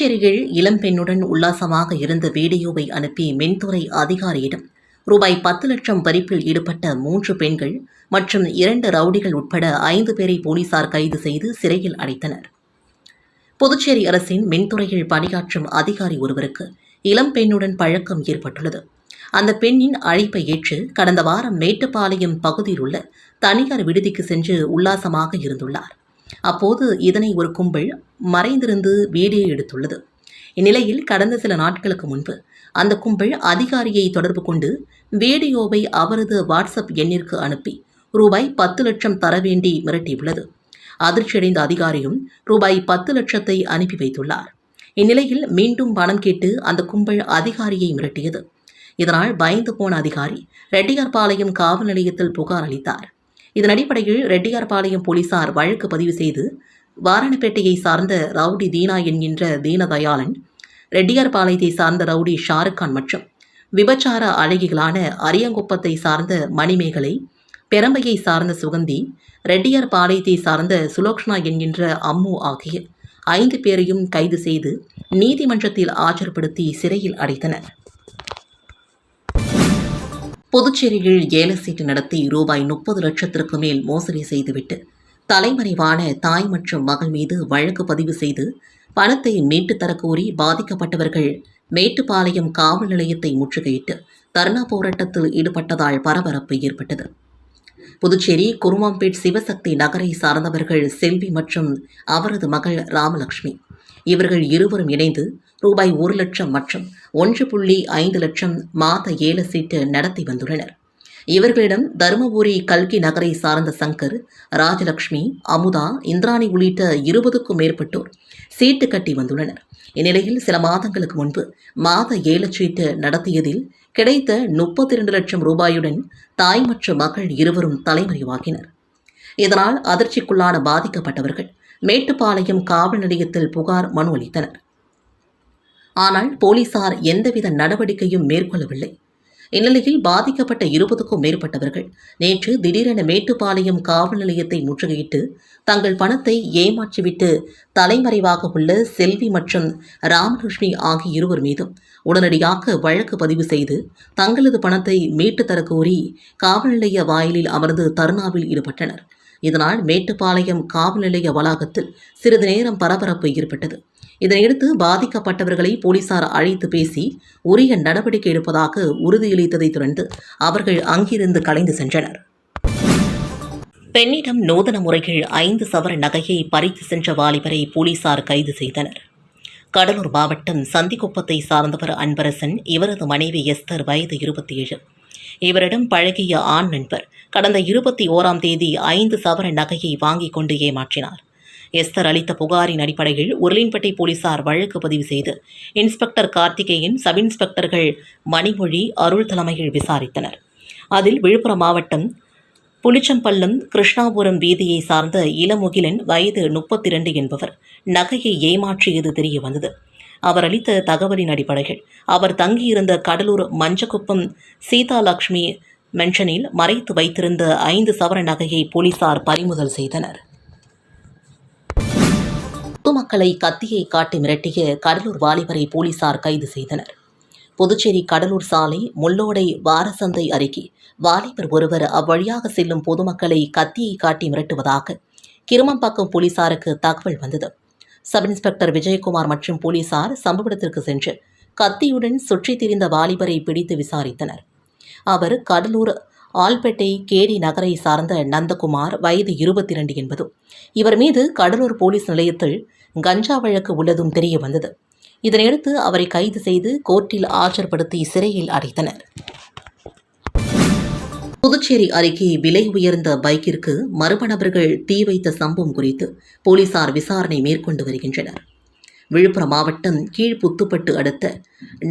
புதுச்சேரியில் இளம்பெண்ணுடன் உல்லாசமாக இருந்த வீடியோவை அனுப்பி மின்துறை அதிகாரியிடம் ரூபாய் பத்து லட்சம் பறிப்பில் ஈடுபட்ட மூன்று பெண்கள் மற்றும் இரண்டு ரவுடிகள் உட்பட ஐந்து பேரை போலீசார் கைது செய்து சிறையில் அடைத்தனர். புதுச்சேரி அரசின் மின்துறையில் பணியாற்றும் அதிகாரி ஒருவருக்கு இளம் பெண்ணுடன் பழக்கம் ஏற்பட்டுள்ளது. அந்த பெண்ணின் அழைப்பை ஏற்று கடந்த வாரம் மேட்டுப்பாளையம் பகுதியில் உள்ள தனியார் விடுதிக்கு சென்று உல்லாசமாக இருந்துள்ளார். அப்போது இதனை ஒரு கும்பல் மறைந்திருந்து வீடியோ எடுத்துள்ளது. இந்நிலையில் கடந்த சில நாட்களுக்கு முன்பு அந்த கும்பல் அதிகாரியை தொடர்பு கொண்டு வீடியோவை அவரது வாட்ஸ்அப் எண்ணிற்கு அனுப்பி ரூபாய் பத்து லட்சம் தர வேண்டி மிரட்டியுள்ளது. அதிர்ச்சியடைந்த அதிகாரியும் ரூபாய் பத்து லட்சத்தை அனுப்பி வைத்துள்ளார். இந்நிலையில் மீண்டும் பணம் கேட்டு அந்த கும்பல் அதிகாரியை மிரட்டியது. இதனால் பயந்து போன அதிகாரி ரெட்டியார்பாளையம் காவல் நிலையத்தில் புகார் அளித்தார். இதன் அடிப்படையில் ரெட்டியார்பாளையம் போலீசார் வழக்கு பதிவு செய்து வாரணப்பேட்டையை சார்ந்த ரவுடி தீனா என்கின்ற தீனதயாளன் ரெட்டியார்பாளையத்தை சார்ந்த ரவுடி ஷாருக்கான் மற்றும் விபச்சார அழகிகளான அரியங்குப்பத்தை சார்ந்த மணிமேகலை பெரம்பையை சார்ந்த சுகந்தி ரெட்டியார்பாளையத்தை சார்ந்த சுலோக்ஷனா என்கின்ற அம்மு ஆகிய ஐந்து பேரையும் கைது செய்து நீதிமன்றத்தில் ஆஜர்படுத்தி சிறையில் அடைத்தனர். புதுச்சேரியில் ஏல சீட்டு நடத்தி ரூபாய் முப்பது லட்சத்திற்கு மேல் மோசடி செய்துவிட்டு தலைமறைவான தாய் மற்றும் மகள் மீது வழக்கு பதிவு செய்து பணத்தை மீட்டுத் தரக்கோரி பாதிக்கப்பட்டவர்கள் மேட்டுப்பாளையம் காவல் நிலையத்தை முற்றுகையிட்டு தர்ணா போராட்டத்தில் ஈடுபட்டதால் பரபரப்பு ஏற்பட்டது. புதுச்சேரி குருமாம்பேட் சிவசக்தி நகரை சார்ந்தவர்கள் செல்வி மற்றும் அவரது மகள் ராமலட்சுமி இவர்கள் இருவரும் இணைந்து ரூபாய் ஒரு லட்சம் மற்றும் ஒன்று புள்ளி ஐந்து லட்சம் மாத ஏல சீட்டு நடத்தி வந்துள்ளனர். இவர்களிடம் தருமபுரி கல்கி நகரை சார்ந்த சங்கர் ராஜலட்சுமி அமுதா இந்திராணி உள்ளிட்ட இருபதுக்கும் மேற்பட்டோர் சீட்டு கட்டி வந்துள்ளனர். இந்நிலையில் சில மாதங்களுக்கு முன்பு மாத ஏலச்சீட்டு நடத்தியதில் கிடைத்த முப்பத்தி இரண்டு லட்சம் ரூபாயுடன் தாய் மற்றும் மகள் இருவரும் தலைமறைவாகினர். இதனால் அதிர்ச்சிக்குள்ளான பாதிக்கப்பட்டவர்கள் மேட்டுப்பாளையம் காவல் நிலையத்தில் புகார் மனு அளித்தனர். ஆனால் போலீசார் எந்தவித நடவடிக்கையும் மேற்கொள்ளவில்லை. இந்நிலையில் பாதிக்கப்பட்ட இருபதுக்கும் மேற்பட்டவர்கள் நேற்று திடீரென மேட்டுப்பாளையம் காவல் நிலையத்தை முற்றுகையிட்டு தங்கள் பணத்தை ஏமாற்றிவிட்டு தலைமறைவாக உள்ள செல்வி மற்றும் ராமலட்சுமி ஆகிய இருவர் மீதும் உடனடியாக வழக்கு பதிவு செய்து தங்களது பணத்தை மீட்டு தர கோரி காவல் நிலைய வாயிலில் அமர்ந்து தர்ணாவில் ஈடுபட்டனர். இதனால் மேட்டுப்பாளையம் காவல் நிலைய வளாகத்தில் சிறிது நேரம் பரபரப்பு ஏற்பட்டது. இதனையடுத்து பாதிக்கப்பட்டவர்களை போலீசார் அழைத்து பேசி உரிய நடவடிக்கை எடுப்பதாக உறுதியளித்ததைத் தொடர்ந்து அவர்கள் அங்கிருந்து கலைந்து சென்றனர். பெண்ணிடம் நூதன முறையில் ஐந்து சவர நகையை பறித்து சென்ற வாலிபரை போலீசார் கைது செய்தனர். கடலூர் மாவட்டம் சந்திக்குப்பத்தை சார்ந்தவர் அன்பரசன் இவரது மனைவி எஸ்தர் வயது இருபத்தி ஏழு இவரிடம் பழகிய ஆண் நண்பர் கடந்த இருபத்தி ஓராம் தேதி ஐந்து சவர நகையை வாங்கிக் கொண்டு ஏமாற்றினார். எஸ்தர் அளித்த புகாரின் அடிப்படையில் உருளின்பட்டி போலீசார் வழக்கு பதிவு செய்து இன்ஸ்பெக்டர் கார்த்திகேயன் சப் இன்ஸ்பெக்டர்கள் மணிமொழி அருள் தலைமையில் விசாரித்தனர். அதில் விழுப்புரம் மாவட்டம் புளிச்சம்பள்ளம் கிருஷ்ணாபுரம் வீதியை சார்ந்த இளமுகிலன் வயது முப்பத்தி இரண்டு என்பவர் நகையை ஏமாற்றியது தெரிய வந்தது அவர் அளித்த தகவலின் அடிப்படையில் அவர் தங்கியிருந்த கடலூர் மஞ்சக்குப்பம் சீதாலட்சுமி மென்ஷனில் மறைத்து வைத்திருந்த ஐந்து சவர நகையை போலீசார் பறிமுதல் செய்தனர். பொதுமக்களை கத்தியை காட்டி மிரட்டிய கடலூர் வாலிபரை போலீசார் கைது செய்தனர். புதுச்சேரி கடலூர் சாலை முள்ளோடை வாரசந்தை அருகே வாலிபர் ஒருவர் அவ்வழியாக செல்லும் பொதுமக்களை கத்தியை காட்டி மிரட்டுவதாக கிருமம்பாக்கம் போலீசாருக்கு தகவல் வந்தது. சப் இன்ஸ்பெக்டர் விஜயகுமார் மற்றும் போலீசார் சம்பவ இடத்திற்கு சென்று கத்தியுடன் சுற்றித் திரிந்த வாலிபரை பிடித்து விசாரித்தனர். அவர் கடலூர் ஆல்பேட்டை கேடி நகரை சார்ந்த நந்தகுமார் வயது இருபத்தி இரண்டு என்பதும் இவர் மீது கடலூர் போலீஸ் நிலையத்தில் கஞ்சா வழக்கு உள்ளதும் தெரிய வந்தது. இதனையடுத்து அவரை கைது செய்து கோர்ட்டில் ஆஜர்படுத்தி சிறையில் அடைத்தனர். புதுச்சேரி அருகே விலை உயர்ந்த பைக்கிற்கு மர்ம நபர்கள் தீ வைத்த சம்பவம் குறித்து போலீசார் விசாரணை மேற்கொண்டு வருகின்றனர். விழுப்புரம் மாவட்டம் கீழ்புத்துப்பட்டு அடுத்த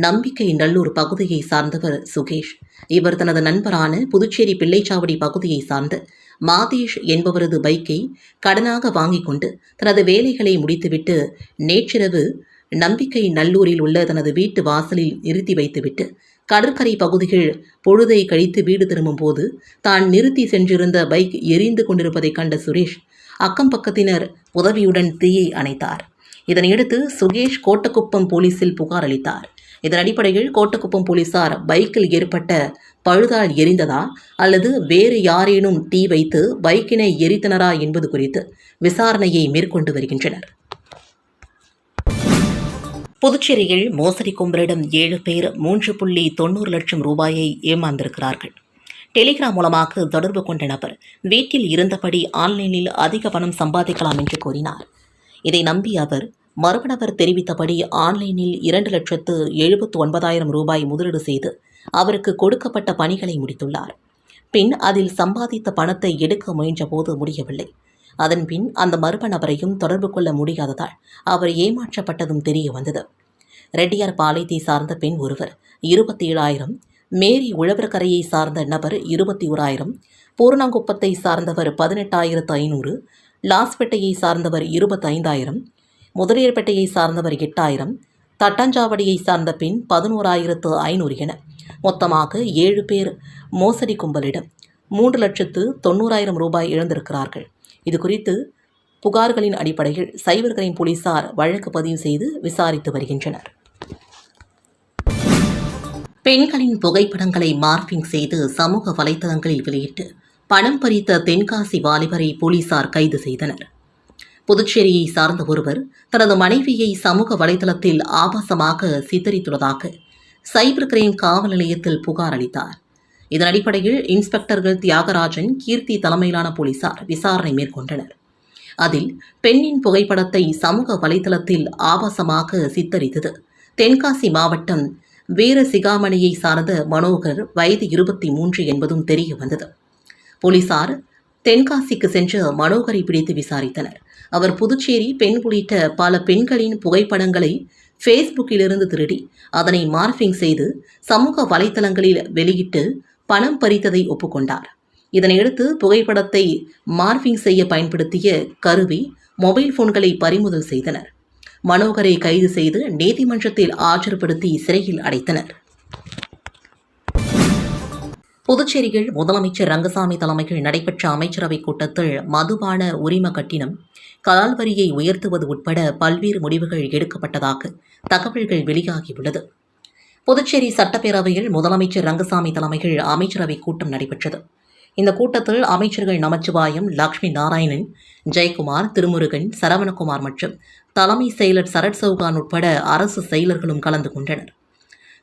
நம்பிக்கை நல்லூர் பகுதியை சார்ந்தவர் சுகேஷ். இவர் தனது நண்பரான புதுச்சேரி பிள்ளைச்சாவடி பகுதியை சார்ந்த மாதேஷ் என்பவரது பைக்கை கடனாக வாங்கிக் கொண்டு தனது வேலைகளை முடித்துவிட்டு நேற்றிரவு நம்பிக்கை நல்லூரில் உள்ள தனது வீட்டு வாசலில் நிறுத்தி வைத்துவிட்டு கடற்கரை பகுதிகள் பொழுதை கழித்து வீடு திரும்பும் போது தான் நிறுத்தி சென்றிருந்த பைக் எரிந்து கொண்டிருப்பதைக் கண்ட சுரேஷ் அக்கம் பக்கத்தினர் உதவியுடன் தீயை அணைத்தார். இதனையடுத்து சுகேஷ் கோட்டக்குப்பம் போலீசில் புகார் அளித்தார். இதன் அடிப்படையில் கோட்டக்குப்பம் போலீசார் பைக்கில் ஏற்பட்ட பழுதால் எரிந்ததா அல்லது வேறு யாரேனும் தீ வைத்து பைக்கினை எரித்தனரா என்பது குறித்து விசாரணையை மேற்கொண்டு வருகின்றனர். புதுச்சேரியில் மோசடி கும்பலிடம் ஏழு பேர் மூன்று புள்ளி தொண்ணூறு லட்சம் ரூபாயை ஏமாந்திருக்கிறார்கள். டெலிகிராம் மூலமாக தொடர்பு கொண்ட நபர் வீட்டில் இருந்தபடி ஆன்லைனில் அதிக பணம் சம்பாதிக்கலாம் என்று கூறினார். இதை நம்பி அவர் மர்ம நபர் தெரிவித்தபடி ஆன்லைனில் இரண்டு லட்சத்து எழுபத்து ஒன்பதாயிரம் ரூபாய் முதலீடு செய்து அவருக்கு கொடுக்கப்பட்ட பணிகளை முடித்துள்ளார். பின் அதில் சம்பாதித்த பணத்தை எடுக்க முயன்றபோது முடியவில்லை. அதன்பின் அந்த மர்ம நபரையும் தொடர்பு கொள்ள முடியாததால் அவர் ஏமாற்றப்பட்டதும் தெரிய வந்தது. ரெட்டியார் பாளையத்தை சார்ந்த பெண் ஒருவர் இருபத்தி ஏழாயிரம் மேரி உழவர்கரையை சார்ந்த நபர் இருபத்தி ஓராயிரம் பூர்ணாங்குப்பத்தை சார்ந்தவர் பதினெட்டாயிரத்து ஐநூறு லாஸ்பேட்டையை சார்ந்தவர் இருபத்தைந்தாயிரம். முதலியர்பேட்டையை சார்ந்தவர் எட்டாயிரம். தட்டாஞ்சாவடியை சார்ந்த பெண் பதினோராயிரத்து ஐநூறு என. மொத்தமாக ஏழு பேர் மோசடி கும்பலிடம் மூன்று லட்சத்து தொண்ணூறாயிரம் ரூபாய் இழந்திருக்கிறார்கள். இது குறித்து புகார்களின் அடிப்படையில் சைபர்கிரைம் போலீசார் வழக்கு பதிவு செய்து விசாரித்து வருகின்றனர். பெண்களின் புகைப்படங்களை மார்பிங் செய்து சமூக வலைதளங்களில் வெளியிட்டு பணம் பறித்த தென்காசி வாலிபரை போலீசார் கைது செய்தனர். புதுச்சேரியை சார்ந்த ஒருவர் தனது மனைவியை சமூக வலைதளத்தில் ஆபாசமாக சித்தரித்துள்ளதாக சைபர் கிரைம் காவல் நிலையத்தில் புகார் அளித்தார். இதன் அடிப்படையில் இன்ஸ்பெக்டர்கள் தியாகராஜன் கீர்த்தி தலைமையிலான போலீசார் விசாரணை மேற்கொண்டனர். அதில் பெண்ணின் புகைப்படத்தை சமூக வலைதளத்தில் ஆபாசமாக சித்தரித்தது. தென்காசி மாவட்டம் வீர சிகாமணியை சார்ந்த மனோகர் வயது இருபத்தி மூன்று என்பதும் தெரிய வந்தது. போலீசார் தென்காசிக்கு சென்று மனோகரை பிடித்து விசாரித்தனர். அவர் புதுச்சேரி பெண் உள்ளிட்ட பல பெண்களின் புகைப்படங்களை ஃபேஸ்புக்கிலிருந்து திருடி அதனை மார்பிங் செய்து சமூக வலைதளங்களில் வெளியிட்டு பணம் பறித்ததை ஒப்புக்கொண்டார். இதனையடுத்து புகைப்படத்தை மார்பிங் செய்ய பயன்படுத்திய கருவி மொபைல் போன்களை பறிமுதல் செய்தனர். மனோகரை கைது செய்து நீதிமன்றத்தில் ஆஜர்படுத்தி சிறையில் அடைத்தனர். புதுச்சேரியில் முதலமைச்சர் ரங்கசாமி தலைமையில் நடைபெற்ற அமைச்சரவைக் கூட்டத்தில் மதுபான உரிம கட்டினம் கலால் வரியை உயர்த்துவது உட்பட பல்வேறு முடிவுகள் எடுக்கப்பட்டதாக தகவல்கள் வெளியாகியுள்ளது. புதுச்சேரி சட்டப்பேரவையில் முதலமைச்சர் ரங்கசாமி தலைமையில் அமைச்சரவை கூட்டம் நடைபெற்றது. இந்த கூட்டத்தில் அமைச்சர்கள் நமச்சிவாயம் லக்ஷ்மி நாராயணன் ஜெயக்குமார் திருமுருகன் சரவணகுமார் மற்றும் தலைமை செயலர் சரட் சௌகான் உட்பட அரசு செயலர்களும் கலந்து கொண்டனர்.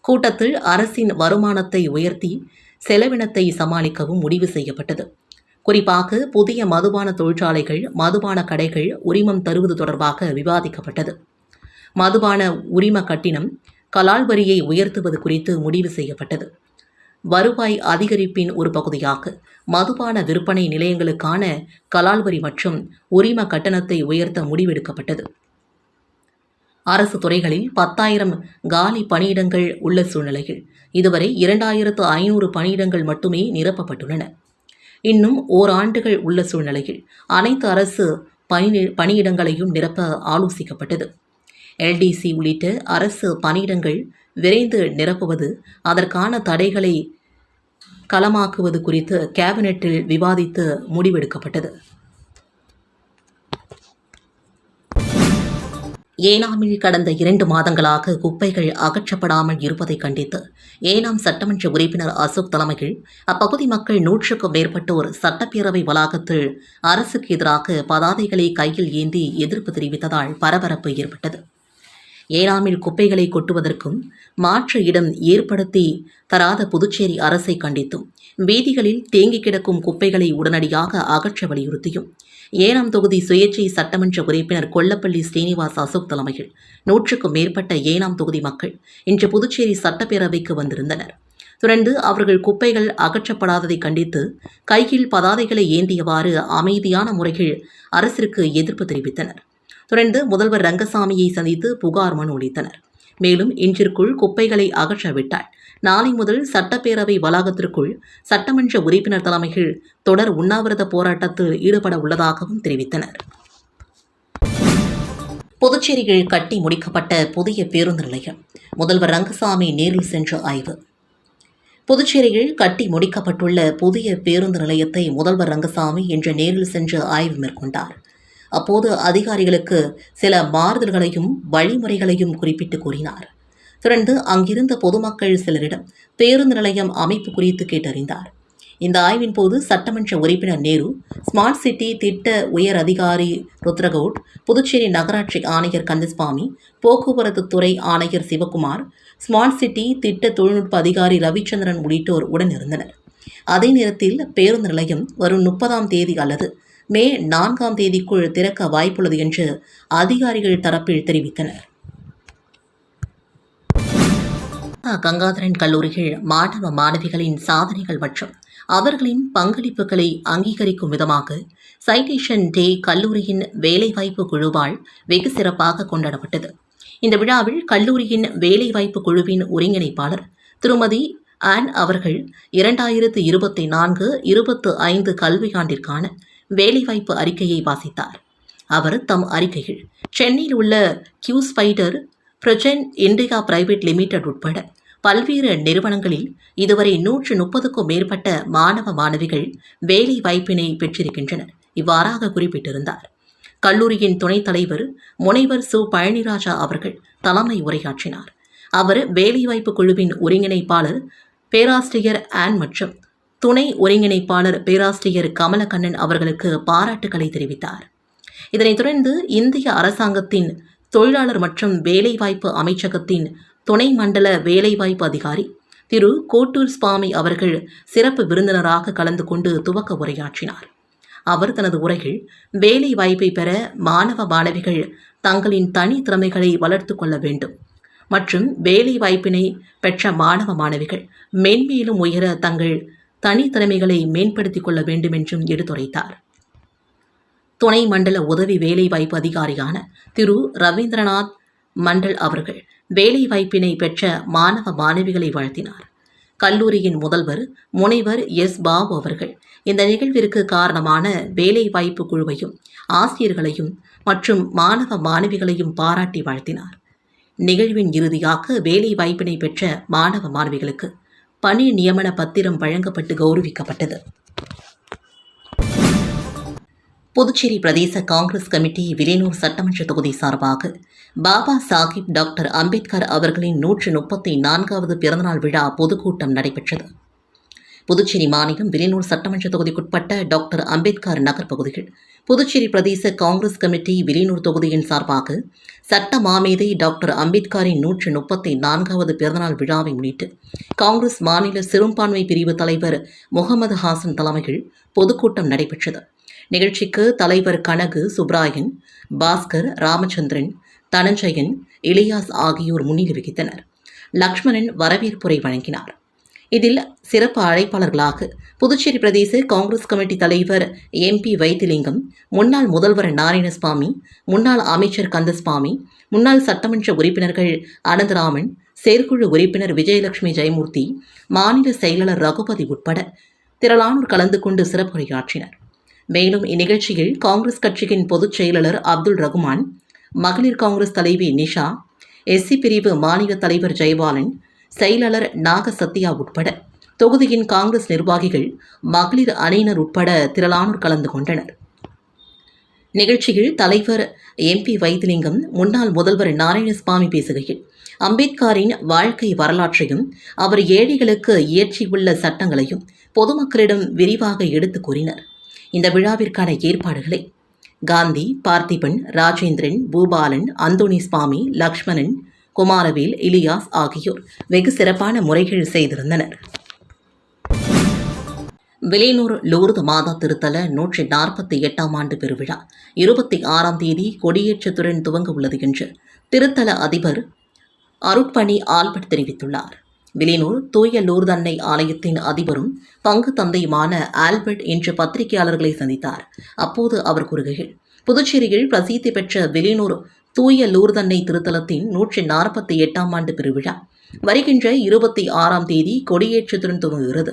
கூட்டத்தில் அரசின் வருமானத்தை உயர்த்தி செலவினத்தை சமாளிக்கவும் முடிவு செய்யப்பட்டது. குறிப்பாக புதிய மதுபான தொழிற்சாலைகள் மதுபான கடைகள் உரிமம் தருவது தொடர்பாக விவாதிக்கப்பட்டது. மதுபான உரிம கட்டினம் கலால் வரியை உயர்த்துவது குறித்து முடிவு செய்யப்பட்டது. வருவாய் அதிகரிப்பின் ஒரு பகுதியாக மதுபான விற்பனை நிலையங்களுக்கான கலால் வரி மற்றும் உரிம கட்டணத்தை உயர்த்த முடிவெடுக்கப்பட்டது. அரசு துறைகளில் பத்தாயிரம் காலி பணியிடங்கள் உள்ள சூழ்நிலையில் இதுவரை இரண்டாயிரத்து ஐநூறு பணியிடங்கள் மட்டுமே நிரப்பப்பட்டுள்ளன. இன்னும் ஓராண்டுகள் உள்ள சூழ்நிலையில் அனைத்து அரசு பணி பணியிடங்களையும் நிரப்ப ஆலோசிக்கப்பட்டது. எல்டிசி உள்ளிட்ட அரசு பணியிடங்கள் விரைந்து நிரப்புவது அதற்கான தடைகளை களமாக்குவது குறித்து கேபினெட்டில் விவாதித்து முடிவெடுக்கப்பட்டது. ஏனாமில் கடந்த இரண்டு மாதங்களாக குப்பைகள் அகற்றப்படாமல் இருப்பதை கண்டித்து ஏனாம் சட்டமன்ற உறுப்பினர் அசோக் தலைமையில் அப்பகுதி மக்கள் நூற்றுக்கும் மேற்பட்டோர் சட்டப்பேரவை வளாகத்தில் அரசுக்கு எதிராக பதாதைகளை கையில் ஏந்தி எதிர்ப்பு தெரிவித்ததால் பரபரப்பு ஏற்பட்டது. ஏனாமில் குப்பைகளை கொட்டுவதற்கும் மாற்று இடம் ஏற்படுத்தி தராத புதுச்சேரி அரசை கண்டித்தும் வீதிகளில் தேங்கி கிடக்கும் குப்பைகளை உடனடியாக அகற்ற வலியுறுத்தியும் ஏனாம் தொகுதி சுயேட்சை சட்டமன்ற உறுப்பினர் கொல்லப்பள்ளி ஸ்ரீனிவாஸ் அசோக் தலைமையில் நூற்றுக்கும் மேற்பட்ட ஏனாம் தொகுதி மக்கள் இன்று புதுச்சேரி சட்டப்பேரவைக்கு வந்திருந்தனர். தொடர்ந்து அவர்கள் குப்பைகள் அகற்றப்படாததை கண்டித்து கையில் பதாதைகளை ஏந்தியவாறு அமைதியான முறையில் அரசிற்கு எதிர்ப்பு தெரிவித்தனர். தொடர்ந்து முதல்வர் ரங்கசாமியை சந்தித்து புகார் மனு அளித்தனர். மேலும் இன்றிற்குள் குப்பைகளை அகற்றவிட்டால் நாளை முதல் சட்டப்பேரவை வளாகத்திற்குள் சட்டமன்ற உறுப்பினர் தலைமையில் தொடர் உண்ணாவிரத போராட்டத்தில் ஈடுபட உள்ளதாகவும் தெரிவித்தனர். புதுச்சேரியில் கட்டி முடிக்கப்பட்ட புதிய பேருந்து நிலையம். முதல்வர் ரங்கசாமி நேரில் சென்று ஆய்வு. புதுச்சேரியில் கட்டி முடிக்கப்பட்டுள்ள புதிய பேருந்து நிலையத்தை முதல்வர் ரங்கசாமி இன்று நேரில் சென்று ஆய்வு மேற்கொண்டார். அப்போது அதிகாரிகளுக்கு சில மாறுதல்களையும் வழிமுறைகளையும் குறிப்பிட்டு கூறினார். தொடர்ந்து அங்கிருந்த பொதுமக்கள் சிலரிடம் பேருந்து நிலையம் அமைப்பு குறித்து கேட்டறிந்தார். இந்த ஆய்வின் போது சட்டமன்ற உறுப்பினர் நேரு ஸ்மார்ட் சிட்டி திட்ட உயர் அதிகாரி ருத்ரகவுட் புதுச்சேரி நகராட்சி ஆணையர் கந்தசுவாமி போக்குவரத்து துறை ஆணையர் சிவகுமார் ஸ்மார்ட் சிட்டி திட்ட தொழில்நுட்ப அதிகாரி ரவிச்சந்திரன் உள்ளிட்டோர் உடனிருந்தனர் அதே நேரத்தில் பேருந்து நிலையம் வரும் முப்பதாம் தேதி அல்லது மே நான்காம் தேதிக்குள் திறக்க வாய்ப்புள்ளது என்று அதிகாரிகள் தரப்பில் தெரிவித்தனர். கங்காதரன் கல்லூரிகள் மாணவ மாணவிகளின் சாதனைகள் மற்றும் அவர்களின் பங்களிப்புகளை அங்கீகரிக்கும் விதமாக சைட்டேஷன் டே கல்லூரியின் வேலைவாய்ப்பு குழுவால் வெகு சிறப்பாக கொண்டாடப்பட்டது. இந்த விழாவில் கல்லூரியின் வேலைவாய்ப்பு குழுவின் ஒருங்கிணைப்பாளர் திருமதி ஆன் அவர்கள் இரண்டாயிரத்து இருபத்தி நான்கு இருபத்து ஐந்து கல்வியாண்டிற்கான வேலைவாய்ப்பு அறிக்கையை வாசித்தார். அவர் தம் அறிக்கையில் சென்னையில் உள்ள Q spider Prajan Indica private limited உட்பட பல்வேறு நிறுவனங்களில் இதுவரை நூற்று முப்பதுக்கும் மேற்பட்ட மாணவ மாணவிகள் வேலை வாய்ப்பினை பெற்றிருக்கின்றனர். இவ்வாறாக குறிப்பிட்டிருந்தார். கல்லூரியின் துணைத் தலைவர் முனைவர் சு. பழனிராஜா அவர்கள் தலைமை உரையாற்றினார். அவர் வேலைவாய்ப்பு குழுவின் ஒருங்கிணைப்பாளர் பேராசிரியர் ஆன் மற்றும் துணை ஒருங்கிணைப்பாளர் பேராசிரியர் கமலக்கண்ணன் அவர்களுக்கு பாராட்டுக்களை தெரிவித்தார். இதனைத் தொடர்ந்து இந்திய அரசாங்கத்தின் தொழிலாளர் மற்றும் வேலைவாய்ப்பு அமைச்சகத்தின் துணை மண்டல வேலைவாய்ப்பு அதிகாரி திரு கோட்டூர் சுவாமி அவர்கள் சிறப்பு விருந்தினராக கலந்து கொண்டு துவக்க உரையாற்றினார். அவர் தனது உரையில் வேலை வாய்ப்பை பெற மாணவ மாணவிகள் தங்களின் தனி திறமைகளை வளர்த்து கொள்ள வேண்டும் மற்றும் வேலை வாய்ப்பினை பெற்ற மாணவ மாணவிகள் மென்மேலும் உயர தங்கள் தனித்திறமைகளை மேம்படுத்திக் கொள்ள வேண்டும் என்றும் எடுத்துரைத்தார். துணை மண்டல உதவி வேலைவாய்ப்பு அதிகாரியான திரு. ரவீந்திரநாத் மண்டல் அவர்கள் வேலைவாய்ப்பினை பெற்ற மாணவ மாணவிகளை வாழ்த்தினார். கல்லூரியின் முதல்வர் முனைவர் எஸ். பாபு அவர்கள் இந்த நிகழ்விற்கு காரணமான வேலைவாய்ப்பு குழுவையும் ஆசிரியர்களையும் மற்றும் மாணவ மாணவிகளையும் பாராட்டி வாழ்த்தினார். நிகழ்வின் இறுதியாக வேலைவாய்ப்பினை பெற்ற மாணவ மாணவிகளுக்கு பணி நியமன பத்திரம் வழங்கப்பட்டு கௌரவிக்கப்பட்டது. புதுச்சேரி பிரதேச காங்கிரஸ் கமிட்டி விலையூர் சட்டமன்ற தொகுதி சார்பாக பாபா சாஹிப் டாக்டர் அம்பேத்கர் அவர்களின் நூற்று முப்பத்தி நான்காவது பிறந்தநாள் விழா பொதுக்கூட்டம் நடைபெற்றது. புதுச்சேரி மாநிலம் விலைநூல் சட்டமன்ற தொகுதிக்குட்பட்ட டாக்டர் அம்பேத்கர் நகர் பகுதியில் புதுச்சேரி பிரதேச காங்கிரஸ் கமிட்டி விலைநூர் தொகுதியின் சார்பாக சட்ட மாமேதை டாக்டர் அம்பேத்கரின் நூற்று முப்பத்தி நான்காவது பிறந்தநாள் விழாவை முன்னிட்டு காங்கிரஸ் மாநில சிறுபான்மை பிரிவு தலைவர் முகமது ஹாசன் தலைமையில் பொதுக்கூட்டம் நடைபெற்றது. நிகழ்ச்சிக்கு தலைவர் கனகு சுப்ராயன் பாஸ்கர் ராமச்சந்திரன் தனஞ்சயன் இலியாஸ் ஆகியோர் முன்னிலை வகித்தனர். லக்ஷ்மணன் வரவேற்புரை வழங்கினார். இதில் சிறப்பு அழைப்பாளர்களாக புதுச்சேரி பிரதேச காங்கிரஸ் கமிட்டி தலைவர் எம்பி வைத்திலிங்கம் முன்னாள் முதல்வர் நாராயணசுவாமி முன்னாள் அமைச்சர் கந்தசுவாமி முன்னாள் சட்டமன்ற உறுப்பினர்கள் அனந்தராமன் செயற்குழு உறுப்பினர் விஜயலட்சுமி ஜெயமூர்த்தி மாநில செயலாளர் ரகுபதி உட்பட திரளானோர் கலந்து கொண்டு சிறப்புரையாற்றினர். மேலும் இந்நிகழ்ச்சியில் காங்கிரஸ் கட்சியின் பொதுச் செயலாளர் அப்துல் ரகுமான் மகளிர் காங்கிரஸ் தலைவி நிஷா எஸ்சி பிரிவு மாநில தலைவர் ஜெயபாலன் செயலாளர் நாக சத்யா உட்பட தொகுதியின் காங்கிரஸ் நிர்வாகிகள் மகளிர் அணியினர் உட்பட திரளானோர் கலந்து கொண்டனர். நிகழ்ச்சியில் தலைவர் எம்பி வைத்திலிங்கம் முன்னாள் முதல்வர் நாராயணசுவாமி பேசுகையில் அம்பேத்கரின் வாழ்க்கை வரலாற்றையும் அவர் ஏழைகளுக்கு இயற்றியுள்ள சட்டங்களையும் பொதுமக்களிடம் விரிவாக எடுத்துக் கூறினர். இந்த விழாவிற்கான ஏற்பாடுகளை காந்தி பார்த்திபன் ராஜேந்திரன் பூபாலன் அந்தோணி சுவாமி லக்ஷ்மணன் குமாரவேல் இலியாஸ் ஆகியோர் வெகு சிறப்பான முறைகள் செய்திருந்தனர். விலையூர் லூர்து மாதா திருத்தல நூற்றி நாற்பத்தி எட்டாம் ஆண்டு பெருவிழா இருபத்தி ஆறாம் தேதி கொடியேற்றத்துடன் துவங்க உள்ளது என்று திருத்தல அதிபர் அருட்பணி ஆல்பர்ட் தெரிவித்துள்ளார். விலையூர் தூய லூர்தன்னை ஆலயத்தின் அதிபரும் பங்கு தந்தையுமான ஆல்பர்ட் இன்று பத்திரிகையாளர்களை சந்தித்தார். அப்போது அவர் கூறுகையில் புதுச்சேரியில் பிரசித்தி பெற்ற வெளியூர் தூய லூர்தன்னை திருத்தலத்தின் நூற்றி நாற்பத்தி எட்டாம் ஆண்டு பெருவிழா. வருகின்ற இருபத்தி ஆறாம் தேதி கொடியேற்றத்துடன் துவங்குகிறது.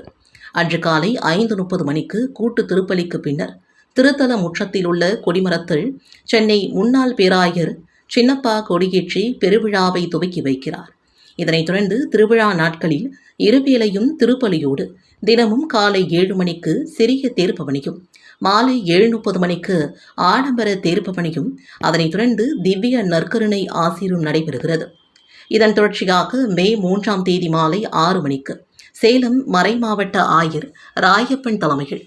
அன்று காலை ஐந்து முப்பது மணிக்கு கூட்டு திருப்பலிக்கு பின்னர் திருத்தல முற்றத்தில் உள்ள கொடிமரத்தில் சென்னை முன்னாள் பேராயர் சின்னப்பா கொடியேற்றி பெருவிழாவை துவக்கி வைக்கிறார். இதனைத் தொடர்ந்து திருவிழா நாட்களில் இருவேளையும் திருப்பலியோடு தினமும் காலை ஏழு மணிக்கு சிறிய தேர்ப்பவனியும் மாலை ஏழு முப்பது மணிக்கு ஆடம்பர தேர்ப்பு பணியும் அதனைத் தொடர்ந்து திவ்ய நற்கருணை ஆசீரும் நடைபெறுகிறது. இதன் தொடர்ச்சியாக மே மூன்றாம் தேதி மாலை ஆறு மணிக்கு சேலம் மறைமாவட்ட ஆயர் ராயப்பன் தலைமையில்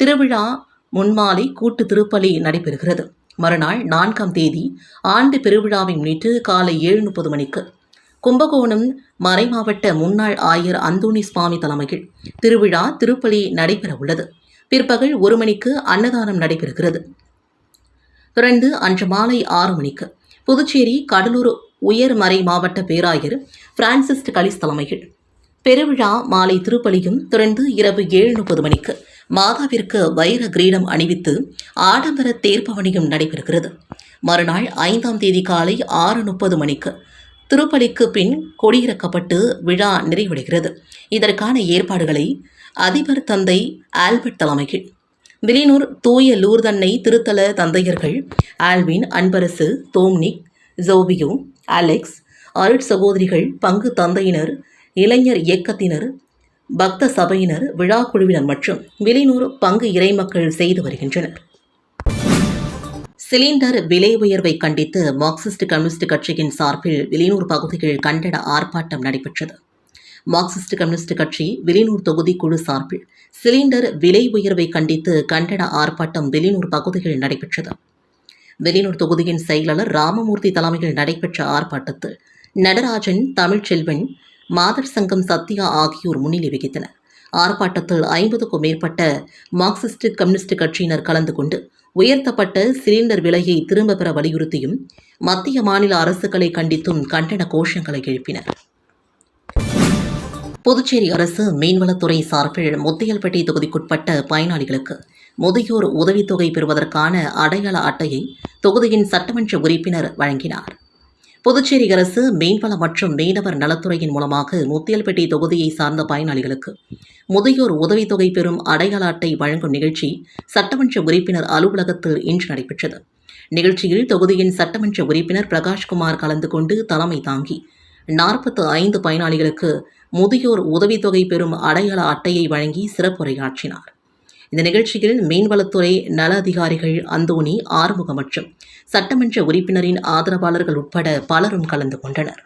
திருவிழா முன்மாலை கூட்டு திருப்பலி நடைபெறுகிறது. மறுநாள் நான்காம் தேதி ஆண்டு பெருவிழாவை முன்னிட்டு காலை ஏழு முப்பது மணிக்கு கும்பகோணம் மறைமாவட்ட முன்னாள் ஆயர் அந்தோணி சுவாமி தலைமையில் திருவிழா திருப்பலி நடைபெற உள்ளது பிற்பகல் ஒரு மணிக்கு அன்னதானம் நடைபெறுகிறது. தொடர்ந்து அன்று மாலை ஆறு மணிக்கு புதுச்சேரி கடலூர் உயர்மறை மாவட்ட பேராயர் பிரான்சிஸ்ட் கலிஸ் தலைமையில் பெருவிழா மாலை திருப்பலியும் தொடர்ந்து இரவு ஏழு முப்பது மணிக்கு மாதாவிற்கு வைர கிரீடம் அணிவித்து ஆடம்பர தேர்ப்பவணியும் நடைபெறுகிறது. மறுநாள் ஐந்தாம் தேதி காலை ஆறு முப்பது மணிக்கு திருப்பலிக்கு பின் கொடியிறக்கப்பட்டு விழா நிறைவடைகிறது. இதற்கான ஏற்பாடுகளை அதிபர் தந்தை ஆல்பர்ட் தலைமையில் விலினூர் தூய லூர்தன்னை திருத்தல தந்தையர்கள் ஆல்வின் அன்பரசு தோம்னிக் ஜோபியோ அலெக்ஸ் அருட் சகோதரிகள் பங்கு தந்தையினர் இளைஞர் இயக்கத்தினர் பக்த சபையினர் விழா குழுவினர் மற்றும் விலினூர் பங்கு இறைமக்கள் செய்து வருகின்றனர். சிலிண்டர் விலை உயர்வை கண்டித்து மார்க்சிஸ்ட் கம்யூனிஸ்ட் கட்சியின் சார்பில் விலினூர் பகுதியில் கண்டன ஆர்ப்பாட்டம் நடைபெற்றது. மார்க்சிஸ்ட் கம்யூனிஸ்ட் கட்சி வெளியூர் தொகுதி குழு சார்பில் சிலிண்டர் விலை உயர்வை கண்டித்து கண்டன ஆர்ப்பாட்டம் வெளியூர் பகுதியில் நடைபெற்றது. வெளியூர் தொகுதியின் செயலாளர் ராமமூர்த்தி தலைமையில் நடைபெற்ற ஆர்ப்பாட்டத்தில் நடராஜன் தமிழ்ச்செல்வன் மாதர் சங்கம் சத்யா ஆகியோர் முன்னிலை வகித்தனர். ஆர்ப்பாட்டத்தில் ஐம்பதுக்கும் மேற்பட்ட மார்க்சிஸ்ட் கம்யூனிஸ்ட் கட்சியினர் கலந்து கொண்டு உயர்த்தப்பட்ட சிலிண்டர் விலையை திரும்ப பெற வலியுறுத்தியும் மத்திய மாநில அரசுகளை கண்டித்தும் கண்டன கோஷங்களை எழுப்பினர். புதுச்சேரி அரசு மீன்வளத்துறை சார்பில் முத்தியல்பட்டி தொகுதிக்குட்பட்ட பயனாளிகளுக்கு முதியோர் உதவித்தொகை பெறுவதற்கான அடையாள அட்டையை தொகுதியின் சட்டமன்ற உறுப்பினர் வழங்கினார். புதுச்சேரி அரசு மீன்வள மற்றும் மீனவர் நலத்துறையின் மூலமாக முத்தியல்பட்டி தொகுதியை சார்ந்த பயனாளிகளுக்கு முதியோர் உதவித்தொகை பெறும் அடையாள அட்டை வழங்கும் நிகழ்ச்சி சட்டமன்ற உறுப்பினர் அலுவலகத்தில் இன்று நடைபெற்றது. நிகழ்ச்சியில் தொகுதியின் சட்டமன்ற உறுப்பினர் பிரகாஷ்குமார் கலந்து கொண்டு தலைமை தாங்கி நாற்பத்து ஐந்து பயனாளிகளுக்கு முதியோர் உதவித்தொகை பெறும் அடையாள அட்டையை வழங்கி சிறப்புரையாற்றினார். இந்த நிகழ்ச்சியில் மீன்வளத்துறை நல அதிகாரிகள் அந்தோணி ஆறுமுகம் மற்றும் சட்டமன்ற உறுப்பினரின் ஆதரவாளர்கள் உட்பட பலரும் கலந்து கொண்டனர்.